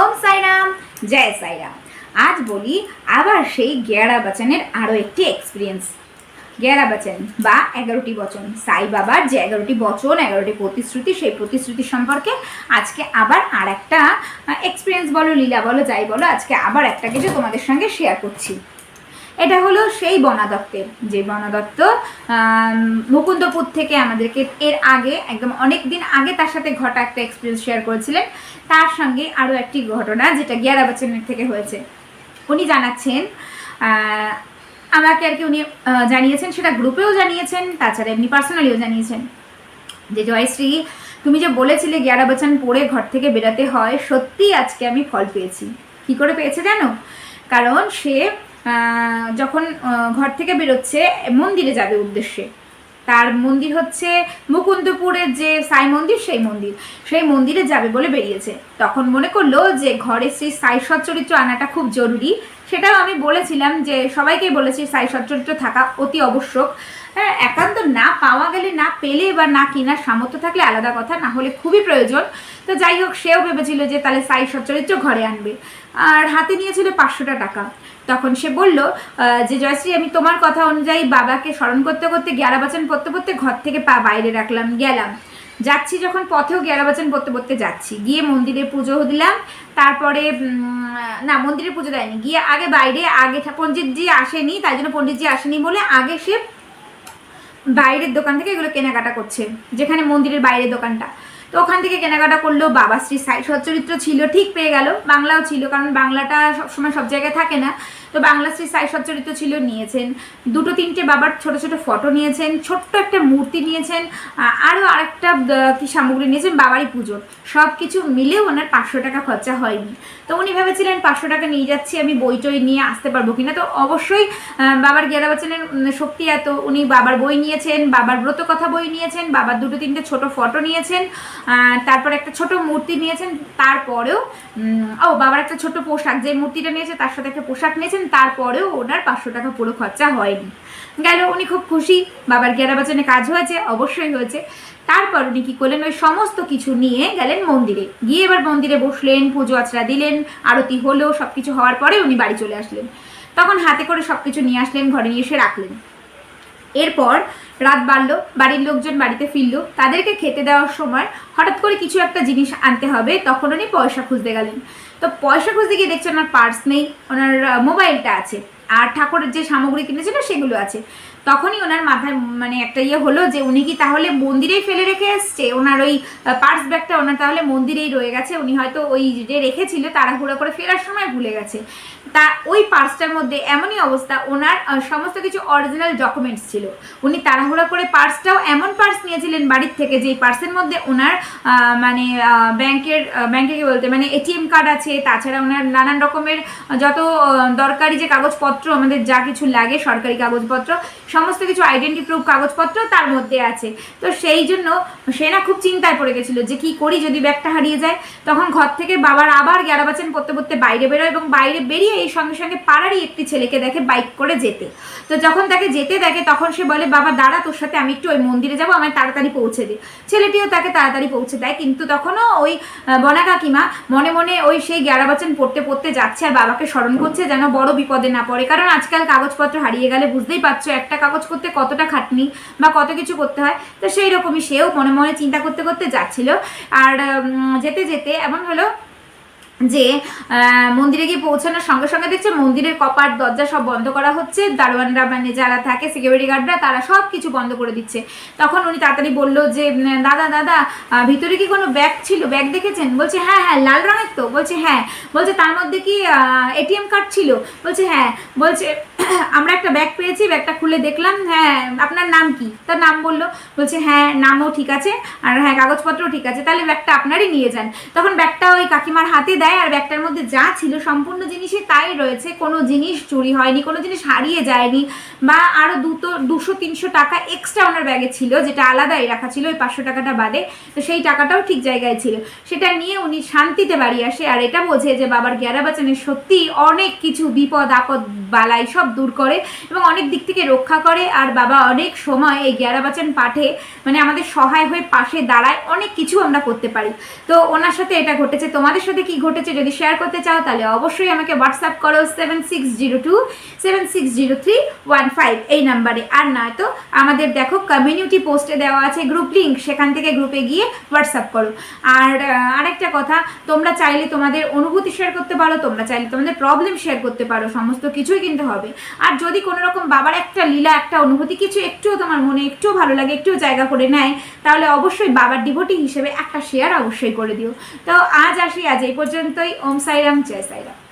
ওম সাইরাম, জয় সাইরাম। আজ বলি আবার সেই গেয়ারা বচনের আরও একটি এক্সপিরিয়েন্স গেয়ারা বচন বা এগারোটি বচন। সাই বাবার যে এগারোটি বচন, এগারোটি প্রতিশ্রুতি, সেই প্রতিশ্রুতি সম্পর্কে আজকে আবার আর একটা এক্সপিরিয়েন্স বলো, লীলা বলো, যাই বলো, আজকে আবার একটা কিছু তোমাদের সঙ্গে শেয়ার করছি। এটা হলো সেই বনাদত্তের যে বনাদত্ত মুকুন্দপুর থেকে আমাদেরকে এর আগে, একদম অনেক দিন আগে তার সাথে ঘটা একটা এক্সপিরিয়েন্স শেয়ার করেছিলেন। তার সঙ্গে আরও একটি ঘটনা, যেটা গিয়ারা বচ্চনের থেকে হয়েছে। উনি জানাচ্ছেন আমাকে আর কি উনি জানিয়েছেন, সেটা গ্রুপেও জানিয়েছেন, তাছাড়া এমনি পার্সোনালিও জানিয়েছেন। যে জয়শ্রী, তুমি যে বলেছিলে গিয়ারা বচন পড়ে ঘর থেকে বেরোতে হয় সত্যি আজকে আমি ফল পেয়েছি। কি করে পেয়েছে জানো? কারণ সে যখন ঘর থেকে বেরোচ্ছে, মন্দিরে যাবে উদ্দেশ্যে। তার মন্দির হচ্ছে মুকুন্দপুরের যে সাই মন্দির, সেই মন্দির। সেই মন্দিরে যাবে বলে বেরিয়েছে। তখন মনে করল যে ঘরে সেই সাই সচ্চরিত্র আনাটা খুব জরুরি। সেটাও আমি বলেছিলাম যে সবাইকেই বলেছি সাই সচ্চরিত্র থাকা অতি আবশ্যক। হ্যাঁ একান্ত না পাওয়া গেলে, না পেলে বা না কেনার সামর্থ্য থাকলে আলাদা কথা, না হলে খুবই প্রয়োজন। তো যাই হোক, সেও ভেবেছিল যে তাহলে সাই সচ্চরিত্র ঘরে আনবে। আর হাতে নিয়েছিল পাঁচশোটা টাকা। তখন সে বলল যে জয়শ্রী, আমি তোমার কথা অনুযায়ী বাবাকে স্মরণ করতে করতে গ্যারা বাচন পড়তে পড়তে ঘর থেকে পা বাইরে রাখলাম, গেলাম। যাচ্ছি যখন পথেও গ্যারা বাচন পড়তে পড়তে যাচ্ছি। গিয়ে মন্দিরে পুজো দিলাম। তারপরে না, মন্দিরে পুজো দেয়নি। গিয়ে আগে বাইরে, আগে পণ্ডিতজি আসেনি, তাই জন্য পণ্ডিতজি আসেনি বলে আগে সে বাইরের দোকান থেকে এগুলো কেনাকাটা করছে, যেখানে মন্দিরের বাইরের দোকানটা। তো ওখান থেকে কেনাকাটা করল, বাবা শ্রী সাই সচ্চরিত্র ছিল, ঠিক পেয়ে গেল, বাংলাও ছিল, কারণ বাংলাটা সবসময় সব জায়গায় থাকে না। তো বাংলা শ্রী সাই সচ্চরিত্র ছিল নিয়েছেন। দুটো তিনটে বাবার ছোট ছোট ফটো নিয়েছেন ছোট্ট একটা মূর্তি নিয়েছেন আরও আরেকটা কি সামগ্রী নিয়েছেন বাবারই পুজোর সব কিছু মিলে ওনার পাঁচশো টাকা খরচা হয়নি। তো উনি ভেবেছিলেন পাঁচশো টাকা নিয়ে যাচ্ছি আমি বই টই নিয়ে আসতে পারব কিনা। তো অবশ্যই বাবার গেরা বচনের উম, শক্তি এত। উনি বাবার বই নিয়েছেন বাবার ব্রত কথা বই নিয়েছেন বাবার দুটো তিনটে ছোট ফটো নিয়েছেন তারপর একটা ছোট মূর্তি নিয়েছেন তারপরেও ও বাবার একটা ছোট পোশাক। যে মূর্তিটা নিয়েছে তার সাথে একটা পোশাক নিয়েছেন তারপরেও ওনার পাঁচশো টাকা পুরো খরচা হয়নি। গেল, উনি খুব খুশি। বাবার গেরা বচনে কাজ হয়েছে, অবশ্যই হয়েছে। তারপর উনি কী করলেন? ওই সমস্ত কিছু নিয়ে গেলেন মন্দিরে। গিয়ে এবার মন্দিরে বসলেন, পুজো আচরা দিলেন, আরতি হলো সব কিছু হওয়ার পরে উনি বাড়ি চলে আসলেন। তখন হাতে করে সব কিছু নিয়ে আসলেন, ঘরে নিয়ে এসে রাখলেন। এরপর রাত বাড়ল, বাড়ির লোকজন বাড়িতে ফিরল। তাদেরকে খেতে দেওয়ার সময় হঠাৎ করে কিছু একটা জিনিস আনতে হবে, তখন উনি পয়সা খুঁজতে গেলেন। তো পয়সা খুঁজতে গিয়ে দেখছে ওনার পার্স নেই ওনার মোবাইলটা আছে। আর ঠাকুরের যে সামগ্রী কিনেছিল সেগুলো আছে। তখনই ওনার মাথায় মানে একটা ইয়ে হলো যে উনি কি তাহলে মন্দিরেই ফেলে রেখে এসছে? ওনার ওই পার্স ব্যাগটা ওনার তাহলে মন্দিরেই রয়ে গেছে। উনি হয়তো ওই যে রেখেছিল, তাড়াহুড়ো করে ফেরার সময় ভুলে গেছে। তা ওই পার্সটার মধ্যে এমনই অবস্থা, ওনার সমস্ত কিছু অরিজিনাল ডকুমেন্টস ছিল। উনি তাড়াহুড়ো করে পার্সটাও এমন পার্স নিয়েছিলেন বাড়ির থেকে যে পার্সের মধ্যে ওনার মানে ব্যাংকের ব্যাংকে কি বলতে মানে এটিএম কার্ড আছে, তাছাড়া ওনার নানান রকমের যত দরকারি যে কাগজপত্র আমাদের যা কিছু লাগে, সরকারি কাগজপত্র, সমস্ত কিছু আইডেন্টি প্রুফ কাগজপত্র তার মধ্যে আছে। তো সেই জন্য সে না খুব চিন্তায় পড়ে গেছিল যে কি করি যদি ব্যাগটা হারিয়ে যায়। তখন ঘর থেকে বাবার আবার গ্যারা বাচন পড়তে পড়তে বাইরে বেরোয় এবং বাইরে বেরিয়ে এই সঙ্গে সঙ্গে পাড়ারই একটি ছেলেকে দেখে বাইক করে যেতে। তো যখন তাকে যেতে দেখে তখন সে বলে, বাবা, দাঁড়া, তোর সাথে আমি একটু ওই মন্দিরে যাব, আমায় তাড়াতাড়ি পৌঁছে দে। ছেলেটিও তাকে তাড়াতাড়ি পৌঁছে দেয়, কিন্তু তখনও ওই বনা কাকিমা মনে মনে ওই সেই গ্যারা বাচন পড়তে পড়তে যাচ্ছে আর বাবাকে স্মরণ করছে যেন বড় বিপদে না পড়ে। কারণ আজকাল কাগজপত্র হারিয়ে গেলে বুঝতেই পারছ, একটা কাগজ করতে কতটা খাটনি বা কত কিছু করতে হয়। তো সেই রকমই সেও মনে মনে চিন্তা করতে করতে যাচ্ছিল। আর যেতে যেতে এমন হলো যে মন্দিরে গিয়ে পৌঁছানোর সঙ্গে সঙ্গে দেখছে মন্দিরের কপাট, দরজা সব বন্ধ করা হচ্ছে। দারোয়ানরা মানে যারা থাকে সিকিউরিটি গার্ডরা তারা সব কিছু বন্ধ করে দিচ্ছে। তখন উনি তাড়াতাড়ি বলল যে দাদা দাদা ভিতরে কি কোনো ব্যাগ ছিল? ব্যাগ দেখেছেন? বলছে হ্যাঁ হ্যাঁ লাল রঙের তো। বলছে হ্যাঁ। বলছে, তার মধ্যে কি এটিএম কার্ড ছিল? বলছে হ্যাঁ। বলছে, আমরা একটা ব্যাগ পেয়েছি ব্যাগটা খুলে দেখলাম। হ্যাঁ আপনার নাম কি? তার নাম বলল, বলছে হ্যাঁ নামও ঠিক আছে, আর হ্যাঁ কাগজপত্রও ঠিক আছে, তাহলে ব্যাগটা আপনারই নিয়ে যান। তখন ব্যাগটা ওই কাকিমার হাতে দেয় আর ব্যাগটার মধ্যে যা ছিল সম্পূর্ণ জিনিসই তাই রয়েছে। কোনো জিনিস চুরি হয়নি, কোনো জিনিস হারিয়ে যায়নি বা আরও দুটো, দুশো, তিনশো টাকা এক্সট্রা ওনার ব্যাগে ছিল, যেটা আলাদাই রাখা ছিল, ওই পাঁচশো টাকাটা বাদে। তো সেই টাকাটাও ঠিক জায়গায় ছিল। সেটা নিয়ে উনি শান্তিতে বাড়ি আসে আর এটা বোঝে যে বাবার গ্যারা বাচানের সত্যি অনেক কিছু বিপদ, আপদ, বালাই সব দূর করে এবং অনেক দিক থেকে রক্ষা করে। আর বাবা অনেক সময় এই গ্যারা বাচান পাঠে মানে আমাদের সহায় হয়ে পাশে দাঁড়ায়, অনেক কিছু আমরা করতে পারি। তো ওনার সাথে এটা ঘটেছে। তোমাদের সাথে কি ঘটে ঘটেছে, যদি শেয়ার করতে চাও তাহলে অবশ্যই আমাকে হোয়াটসঅ্যাপ করো seven six zero two seven six zero three one five এই নাম্বারে আর নয়তো আমাদের দেখো কমিউনিটি পোস্টে দেওয়া আছে গ্রুপ লিঙ্ক সেখান থেকে গ্রুপে গিয়ে হোয়াটসঅ্যাপ করো। আর আরেকটা কথা, তোমরা চাইলে তোমাদের অনুভূতি শেয়ার করতে পারো, তোমরা চাইলে তোমাদের প্রবলেম শেয়ার করতে পারো, সমস্ত কিছুই কিন্তু হবে। আর যদি কোনো রকম বাবার একটা লীলা, একটা অনুভূতি, কিছু একটুও তোমার মনে একটুও ভালো লাগে, একটুও জায়গা করে নেয়, তাহলে অবশ্যই বাবার ডিভোটি হিসেবে একটা শেয়ার অবশ্যই করে দিও। তো আজ আসি, আজ এই পর্যন্তই ওম সাইরাম জয় সাইরাম